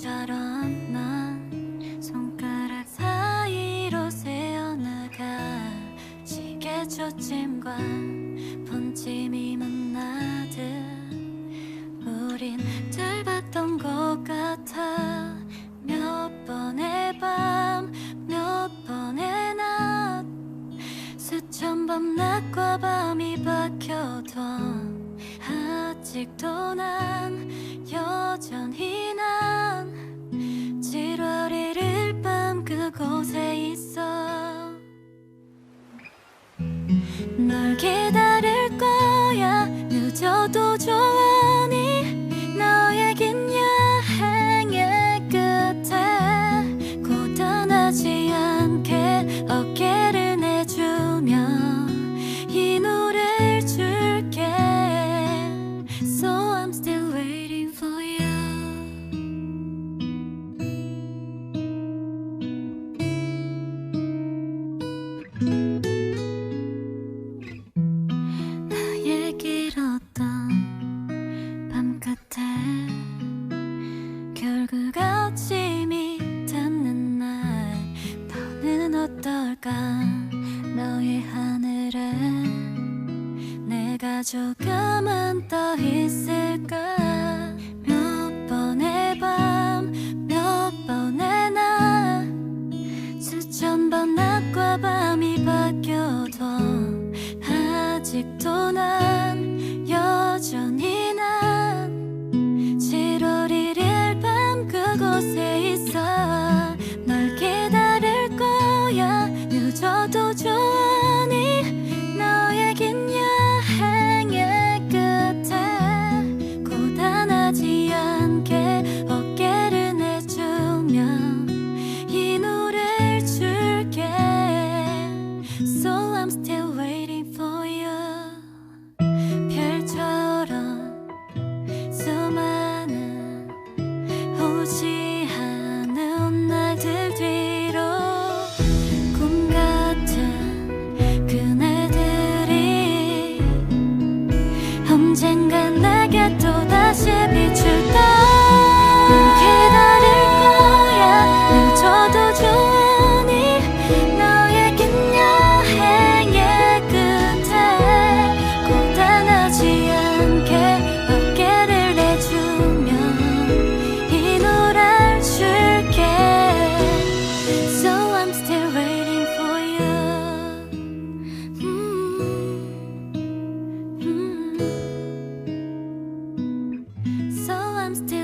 햇빛처럼 넌 손가락 사이로 새어나가 시계 초침과 본침이 만나듯 우린 닮았던 것 같아. 몇 번의 밤 몇 번의 낮 수천 번 낮과 밤이 바뀌어도 아직도 난 여전히 난 7월 1일 밤 그곳에 있어. 널 끝에 결국 아침이 닿는 날 너는 어떨까? 너의 하늘에 내가 조금은 떠 있을까? 몇 번의 밤 몇 번의 낮 수천 번 낮과 밤이 바뀌어도 아직도 난 그 sometimes